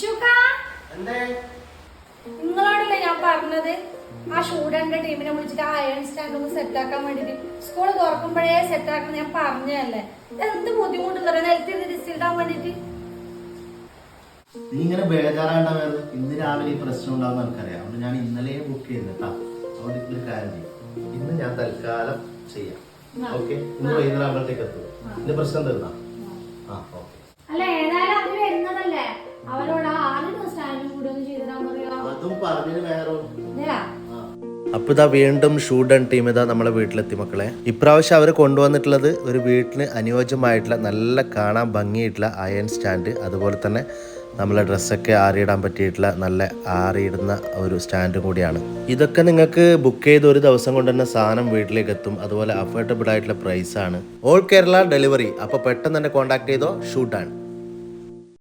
ചുക്ക നിങ്ങളോടല്ലേ ഞാൻ പറഞ്ഞത്? ആ ഷൂഡന്റെ ടീമിനെ വിളിച്ചിട്ട് ആ അയൺ സ്റ്റാൻഡ് ഒന്ന് സെറ്റ് ആക്കാൻ വേണ്ടിട്ട് സ്കൂൾ തുറക്കുമ്പോഴേ സെറ്റ് ആക്കണം ഞാൻ പറഞ്ഞതല്ലേ? എന്ത് ബുദ്ധിമുട്ട് പറയാം നിലത്തിൽ ഡിസ്റ്റിൽഡാൻ വേണ്ടിട്ട് നീ ഇങ്ങനെ ബേജാറാണ്ടാവുന്നത് ഇന്ന് രാവിലെ ഈ പ്രശ്നം ഉണ്ടാവുന്ന എനിക്കറിയാം അതുകൊണ്ട് ഞാൻ ഇന്നലെ ബുക്ക് ചെയ്യുന്നത് കേട്ടോ അതുകൊണ്ട് ഒരു കാര്യം ചെയ്യും. ഇന്ന് ഞാൻ തൽക്കാലം ചെയ്യാം. ഓക്കെ. ഇന്ന് വൈകുന്നേരം ആകുമ്പോഴത്തേക്ക് എത്തും ഇന്ന് പ്രശ്നം തീർന്നാ? ആ ഓക്കെ. അല്ല ഏതായാലും അവർ വരുന്നതല്ലേ? അവരോട് ആ ആദ്യം സ്റ്റാൻഡും കൂടി ഒന്ന് ചെയ്തു തരാൻ പറയാ? അതും പറഞ്ഞതിന് വേറെ? അപ്പോൾ ഇതാ വീണ്ടും ഷൂഡൺ ടീം ഇതാ നമ്മളെ വീട്ടിലെത്തി മക്കളെ. ഇപ്രാവശ്യം അവർ കൊണ്ടുവന്നിട്ടുള്ളത് ഒരു വീട്ടിന് അനുയോജ്യമായിട്ടുള്ള നല്ല കാണാൻ ഭംഗിയായിട്ടുള്ള അയൺ സ്റ്റാൻഡ് അതുപോലെ തന്നെ നമ്മളെ ഡ്രസ്സൊക്കെ ആറിയിടാൻ പറ്റിയിട്ടുള്ള നല്ല ആറിയിടുന്ന ഒരു സ്റ്റാൻഡും കൂടിയാണ്. ഇതൊക്കെ നിങ്ങൾക്ക് ബുക്ക് ചെയ്ത് ഒരു ദിവസം കൊണ്ട് തന്നെ സാധനം വീട്ടിലേക്ക് എത്തും. അതുപോലെ അഫോർഡബിൾ ആയിട്ടുള്ള പ്രൈസാണ് ഓൾ കേരള ഡെലിവറി അപ്പോൾ പെട്ടെന്ന് തന്നെ കോൺടാക്ട് ചെയ്തോ ഷൂട്ടാൻ